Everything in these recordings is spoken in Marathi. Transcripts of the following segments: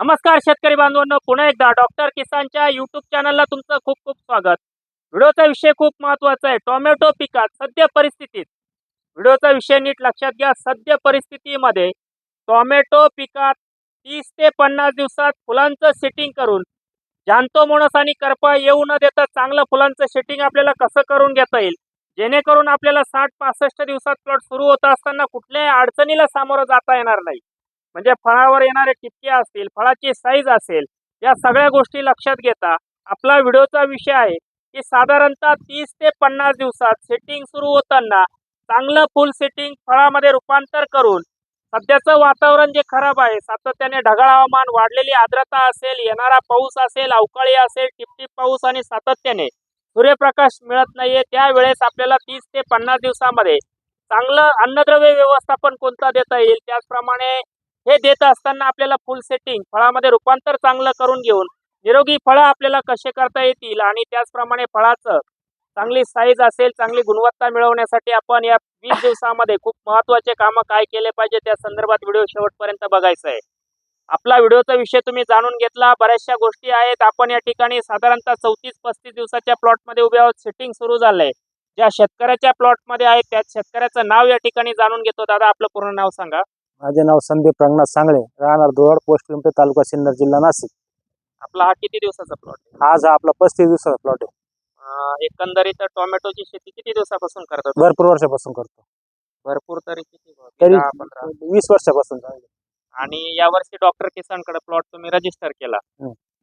नमस्कार शेतकरी बांधवांनो पुन्हा एकदा डॉक्टर किसानच्या युट्यूब चॅनलला तुमचं खूप खूप स्वागत. व्हिडिओचा विषय खूप महत्त्वाचा आहे. टोमॅटो पिकात सद्य परिस्थितीत व्हिडिओचा विषय नीट लक्षात घ्या. सद्य परिस्थितीमध्ये टोमॅटो पिकात तीस ते पन्नास दिवसात फुलांचं सेटिंग करून जानतो मोणस आणि करपा येऊ न देता चांगलं फुलांचं सेटिंग आपल्याला कसं करून घेता येईल? जेणेकरून आपल्याला साठ पासष्ट दिवसात प्लॉट सुरू होत असताना कुठल्याही अडचणीला सामोरं जाता येणार नाही. म्हणजे फळावर येणारे टिपके असतील फळाची साईज असेल या सगळ्या गोष्टी लक्षात घेता. आपला व्हिडिओचा विषय आहे की साधारणतः तीस ते पन्नास दिवसात सेटिंग सुरू होताना चांगलं फुल सेटिंग फळामध्ये रूपांतर करून सध्याचं वातावरण जे खराब आहे सातत्याने ढगाळ हवामान वाढलेली आर्द्रता असेल येणारा पाऊस असेल अवकाळी असेल टिपटिप पाऊस आणि सातत्याने सूर्यप्रकाश मिळत नाहीये त्यावेळेस आपल्याला तीस ते पन्नास दिवसामध्ये चांगलं अन्नद्रव्य व्यवस्थापन कोणता देता येईल? त्याचप्रमाणे हे देत असताना आपल्याला फुल सेटिंग फळामध्ये रूपांतर चांगलं करून घेऊन निरोगी फळं आपल्याला कसे करता येतील आणि त्याचप्रमाणे फळाचं चांगली साईज असेल चांगली गुणवत्ता मिळवण्यासाठी आपण या वीस दिवसामध्ये खूप महत्त्वाचे कामं काय केले पाहिजे त्या संदर्भात व्हिडिओ शेवटपर्यंत बघायचा आहे. आपला व्हिडिओचा विषय तुम्ही जाणून घेतला बऱ्याचशा गोष्टी आहेत. आपण या ठिकाणी साधारणतः चौतीस पस्तीस दिवसाच्या प्लॉटमध्ये उभे आहोत. सेटिंग सुरू झालंय. ज्या शेतकऱ्याच्या प्लॉटमध्ये आहेत त्या शेतकऱ्याचं नाव या ठिकाणी जाणून घेतो. दादा आपलं पूर्ण नाव सांगा. माझे नाव संदीप रंगनाथ सांगळे. राहणार दोड पोस्ट पिंपरी तालुका सिन्नर जिल्हा नाशिक. आपला हा किती दिवसाचा प्लॉट आहे? आज हा आपला पस्तीस दिवसाचा प्लॉट आहे. एकंदरीत टोमॅटोची शेती किती दिवसापासून करतात? भरपूर वर्षापासून करतो. भरपूर तरी किती? तरी दहा, पंधरा? वीस वर्षापासून चालू. आणि यावर्षी डॉक्टर किसानकडे प्लॉट तुम्ही रजिस्टर केला.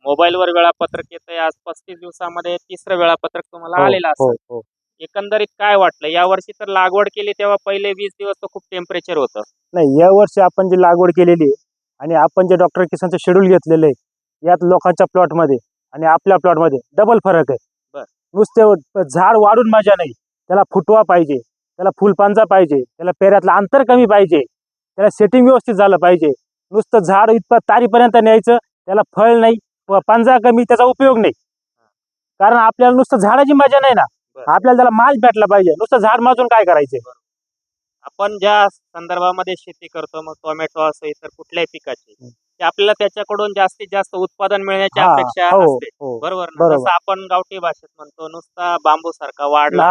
मोबाईलवर वेळापत्रक येतंय. आज पस्तीस दिवसामध्ये तिसरं वेळापत्रक तुम्हाला हो, आलेलं हो असं हो. एकंदरीत काय वाटलं? यावर्षी तर लागवड केली तेव्हा पहिले वीस दिवस तर खूप टेम्परेचर होतं. नाही या वर्षी आपण जी लागवड केलेली आहे आणि आपण जे डॉक्टर किसानचं शेड्यूल घेतलेलं आहे यात लोकांच्या प्लॉटमध्ये आणि आपल्या प्लॉटमध्ये डबल फरक आहे. नुसते झाड वाढून मजा नाही. त्याला फुटवा पाहिजे त्याला फुलपांजा पाहिजे त्याला पेऱ्यातलं अंतर कमी पाहिजे त्याला सेटिंग व्यवस्थित झालं पाहिजे. नुसतं झाड इतपत तारीपर्यंत न्यायचं त्याला फळ नाही पंजा कमी त्याचा उपयोग नाही. कारण आपल्याला नुसतं झाडाची मजा नाही ना. आपल्याला त्याला माल भेटला पाहिजे. नुसतं झाड माजून काय करायचे? आपण ज्या संदर्भामध्ये शेती करतो मग टोमॅटो असो इतर कुठल्याही पिकाची आपल्याला त्याच्याकडून जास्तीत जास्त उत्पादन मिळण्याची अपेक्षा हो असते. हो बरोबर. जसं आपण गावठी भाषेत म्हणतो नुसता बांबू सारखा वाढला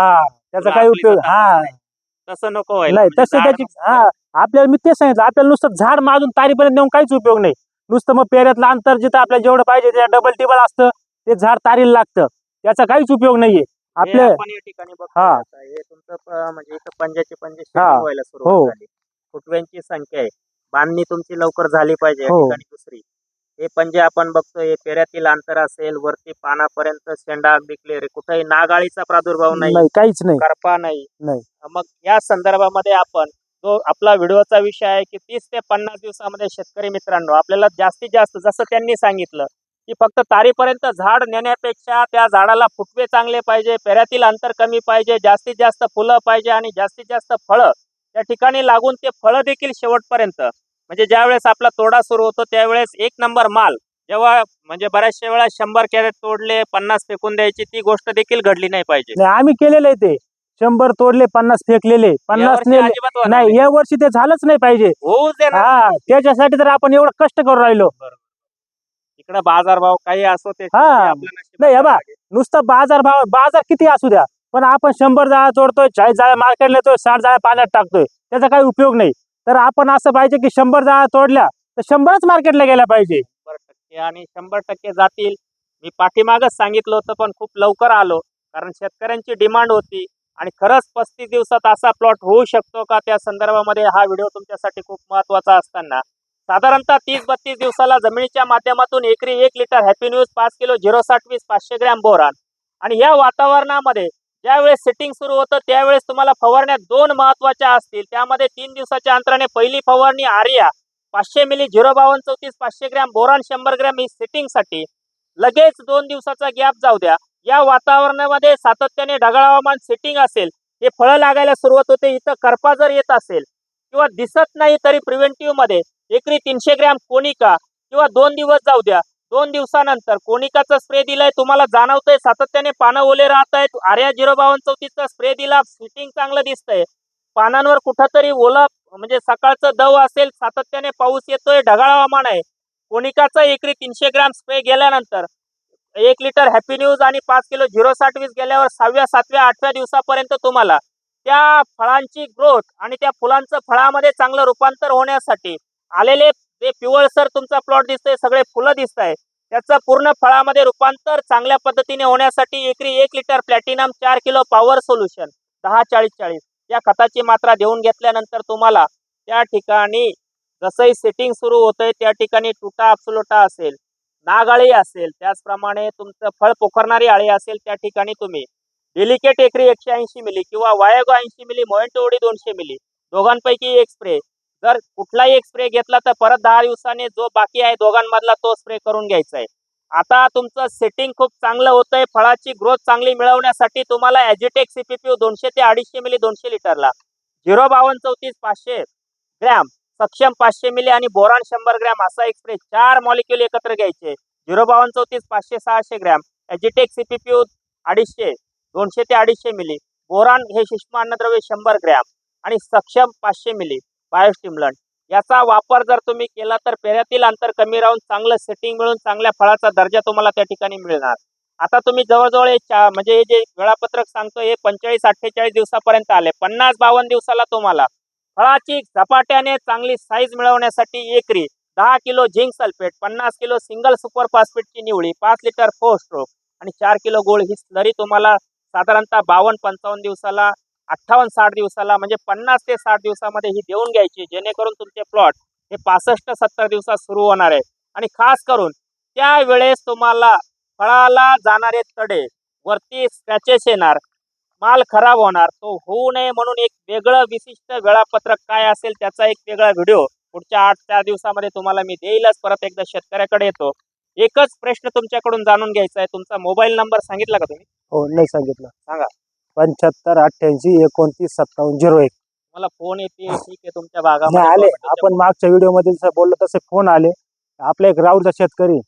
त्याचा काही उपयोग हा. तसं नको व्हायला नाही म्हणजे तसं त्याची हा आपल्याला मी ते सांगितलं आपल्याला नुसतं झाड माजून तारीपर्यंत नेऊन काहीच उपयोग नाही. नुसतं मग पेऱ्यातलं अंतर जिथं आपल्याला जेवढं पाहिजे डबल टेबल असतं ते झाड तारीला लागतं. त्याचा काहीच उपयोग नाहीये. आपले आपण या ठिकाणी बघतो हा. आता हे तुमचं प- म्हणजे इथं पंजाचे पंजे हा. व्हायला सुरुवात हो. झाली फुटव्यांची संख्या आहे बांधणी तुमची लवकर झाली पाहिजे या हो. ठिकाणी दुसरी हे पंजे आपण बघतोय पेऱ्यातील अंतर असेल वरती पानापर्यंत शेंडा अगदी क्लिअर आहे कुठेही नागाळीचा प्रादुर्भाव नाही नाही काहीच नाही करपा नाही नाही. मग या संदर्भामध्ये आपण जो आपला व्हिडिओचा विषय आहे की तीस ते पन्नास दिवसामध्ये शेतकरी मित्रांनो आपल्याला जास्तीत जास्त जसं त्यांनी सांगितलं की फक्त तारीपर्यंत झाड नेण्यापेक्षा त्या झाडाला फुटवे चांगले पाहिजे पेऱ्यातील अंतर कमी पाहिजे जास्तीत जास्त फुलं पाहिजे आणि जास्तीत जास्त फळं. त्या ठिकाणी लागून ते फळं देखील शेवटपर्यंत. म्हणजे ज्यावेळेस आपला तोडा सुरू होतो त्यावेळेस एक नंबर माल. जेव्हा म्हणजे बऱ्याचशा वेळा शंभर कॅरेट तोडले पन्नास फेकून द्यायची ती गोष्ट देखील घडली नाही पाहिजे. आम्ही केलेलं आहे ते. शंभर तोडले पन्नास फेकलेले. पन्नास नाही या वर्षी ते झालंच नाही पाहिजे. हा त्याच्यासाठी तर आपण एवढं कष्ट करून राहिलो. इकडे बाजारभाव काही असो ते हा. नाही, हे बा. नुसतं बाजार भाव बाजार किती असू द्या. पण आपण शंभर जाळ्या तोडतोय चाळीस जाळ्या मार्केट नेतोय साठ जाळ्या पाण्यात टाकतोय. त्याचा काही उपयोग नाही. तर आपण असं पाहिजे की शंभर जाळ्या तोडल्या तर शंभरच मार्केटला गेल्या पाहिजे. शंभर टक्के आणि शंभर टक्के जातील. मी पाठीमागच सांगितलं होतं पण खूप लवकर आलो. कारण शेतकऱ्यांची डिमांड होती. आणि खरंच पस्तीस दिवसात असा प्लॉट होऊ शकतो का? त्या संदर्भामध्ये हा व्हिडिओ तुमच्यासाठी खूप महत्त्वाचा असताना. साधारणतः तीस बत्तीस दिवसाला जमिनीच्या माध्यमातून एकरी एक लिटर हॅपी न्यूज पाच किलो झिरो साठ वीस पाचशे ग्रॅम बोरान. आणि या वातावरणामध्ये ज्यावेळेस सेटिंग सुरू होतं त्यावेळेस तुम्हाला फवारण्या दोन महत्त्वाच्या असतील. त्यामध्ये तीन दिवसाच्या अंतराने पहिली फवारणी आर्या पाचशे मिली झिरो बावन्न चौतीस पाचशे ग्रॅम बोरान शंभर ग्रॅम ही सेटिंगसाठी लगेच दोन दिवसाचा गॅप जाऊ द्या. या वातावरणामध्ये सातत्याने ढगाळ हवामान सेटिंग असेल हे फळं लागायला सुरुवात होते. इथं करपा जर येत असेल किंवा दिसत नाही तरी प्रिव्हेंटिव्हमध्ये एकरी तीनशे ग्रॅम कोनिका किंवा दोन दिवस जाऊ द्या. दोन दिवसानंतर कोनिकाचा स्प्रे दिलाय तुम्हाला जाणवतंय. सातत्याने पानं ओले राहत आहेत आर्या झिरो बावन चौतीसचा स्प्रे दिला. फिटिंग चांगलं दिसतंय. पानांवर कुठंतरी ओला म्हणजे सकाळचं दव असेल सातत्याने पाऊस येतोय ढगाळ हवामान आहे. कोनिकाचा एकरी तीनशे ग्रॅम स्प्रे गेल्यानंतर एक लिटर हॅपी न्यूज आणि पाच किलो झिरो साठ वीस गेल्यावर सहाव्या सातव्या आठव्या दिवसापर्यंत तुम्हाला त्या फळांची ग्रोथ आणि त्या फुलांचं फळामध्ये चांगलं रूपांतर होण्यासाठी आलेले जे पिवळसर तुमचा प्लॉट दिसतोय सगळे फुलं दिसत आहे त्याचं पूर्ण फळामध्ये रूपांतर चांगल्या पद्धतीने होण्यासाठी एकरी एक लिटर प्लॅटिनम चार किलो पॉवर सोल्युशन दहा चाळीस चाळीस. या खताची मात्रा देऊन घेतल्यानंतर तुम्हाला त्या ठिकाणी जसंही सेटिंग सुरू होतंय त्या ठिकाणी तुटा अप्सुलोटा असेल नागाळी असेल त्याचप्रमाणे तुमचं फळ पोखरणारी आळी असेल त्या ठिकाणी तुम्ही डेलिकेट एकरी एकशे ऐंशी मिली किंवा वायगो ऐंशी मिली मोएंटोडी दोनशे मिली दोघांपैकी एक स्प्रे तर कुठलाही एक स्प्रे घेतला तर परत दहा दिवसाने जो बाकी आहे दोघांमधला तो स्प्रे करून घ्यायचा आहे. आता तुमचं सेटिंग खूप चांगलं होतंय फळाची ग्रोथ चांगली मिळवण्यासाठी तुम्हाला ॲजिटेक सीपीपी दोनशे ते अडीचशे मिली दोनशे लिटरला. झिरो बावन्न चौतीस पाचशे ग्रॅम सक्षम पाचशे मिली आणि बोरान शंभर ग्रॅम असा एक स्प्रे चार मॉलिक्युल एकत्र घ्यायचे. झिरो बावन्न चौतीस पाचशे सहाशे ग्रॅम ॲजिटेक सीपीपी अडीचशे दोनशे ते अडीचशे मिली बोरान हे सूक्ष्म अन्नद्रव्य शंभर ग्रॅम आणि सक्षम पाचशे मिली बायोस्टिम्युलंट याचा वापर जर तुम्ही केला तर पेऱ्यातील अंतर कमी राहून चांगलं सेटिंग मिळून चांगल्या फळाचा दर्जा तुम्हाला त्या ठिकाणी मिळणार. आता तुम्ही जवळजवळ हे चा म्हणजे हे जे वेळापत्रक सांगतो हे पंचेचाळीस अठ्ठेचाळीस दिवसापर्यंत आले. पन्नास बावन्न दिवसाला तुम्हाला. फळाची झपाट्याने चांगली साईज मिळवण्यासाठी एकरी दहा किलो झिंक सल्फेट पन्नास किलो सिंगल सुपर फॉस्फेटची निवळी पाच लिटर फोर स्ट्रोक आणि चार किलो गोळ ही स्लरी तुम्हाला साधारणतः बावन्न पंचावन्न दिवसाला अठ्ठावन्न साठ दिवसाला म्हणजे पन्नास ते साठ दिवसामध्ये ही देऊन घ्यायची जेणेकरून तुमचे प्लॉट हे पासष्ट सत्तर दिवसात सुरू होणार आहे. आणि खास करून त्यावेळेस तुम्हाला फळाला जाणारे तडे वरती स्क्रॅचेस येणार माल खराब होणार तो होऊ नये म्हणून एक वेगळं विशिष्ट वेळापत्रक काय असेल त्याचा एक वेगळा व्हिडिओ पुढच्या आठ चार दिवसामध्ये तुम्हाला मी देईलच. परत एकदा शेतकऱ्याकडे येतो. एकच प्रश्न तुमच्याकडून जाणून घ्यायचा आहे. तुमचा मोबाईल नंबर सांगितला का तुम्ही? हो नाही सांगितलं. सांगा. पंच्याहत्तर अठ्ठ्याऐंशी एकोणतीस सत्तावन्न झिरो एक. मला फोन येते ठीक आहे तुमच्या भागामध्ये आले. आपण मागच्या व्हिडिओमध्ये जसं बोललो तसे फोन आले. आपला एक राऊरचा शेतकरी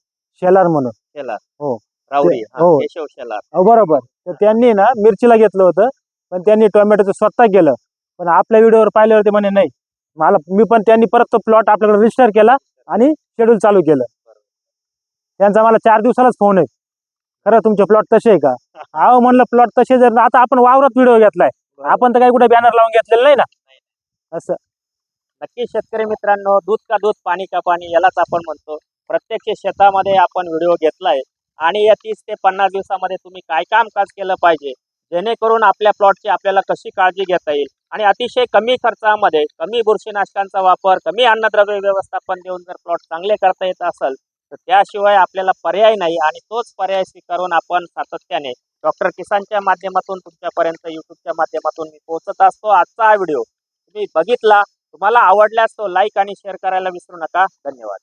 शेलार म्हणून. शेलार. हो. राऊरी ते- हो. केशव शेलार. हो बरोबर. तर त्यांनी ना मिरचीला घेतलं होतं पण त्यांनी टोमॅटोचं स्वतः केलं. पण आपल्या व्हिडिओवर पाहिल्यावर ते म्हणे नाही मला मी पण त्यांनी परत तो प्लॉट आपल्याकडे रजिस्टर केला आणि शेड्यूल चालू केलं. त्यांचा मला चार दिवसालाच फोन आहे. खरं तुमचे प्लॉट तसे आहे का? अहो म्हणलं प्लॉट तसे जर आता आपण वावरात व्हिडिओ घेतलाय. आपण तर काही कुठे बॅनर लावून घेतलेलं नाही ना? असं. नक्की शेतकरी मित्रांनो दूध का दूध पाणी का पाणी यालाच आपण म्हणतो. प्रत्यक्ष शेतामध्ये आपण व्हिडिओ घेतलाय. आणि या तीस ते पन्नास दिवसामध्ये तुम्ही काय कामकाज केलं पाहिजे? जेणेकरून आपल्या प्लॉटची आपल्याला कशी काळजी घेता येईल? आणि अतिशय कमी खर्चामध्ये कमी बुरशीनाशकांचा वापर कमी अन्नद्रव्य व्यवस्थापन देऊन जर प्लॉट चांगले करता येत असेल तर त्याशिवाय आपल्याला पर्याय नाही आणि तोच पर्याय स्वीकारून आपण सातत्याने डॉक्टर किसानच्या माध्यमातून तुमच्यापर्यंत युट्यूबच्या माध्यमातून मी पोहोचत असतो. आजचा हा व्हिडिओ तुम्ही बघितला तुम्हाला आवडल्यास तो लाईक आणि शेअर करायला विसरू नका. धन्यवाद.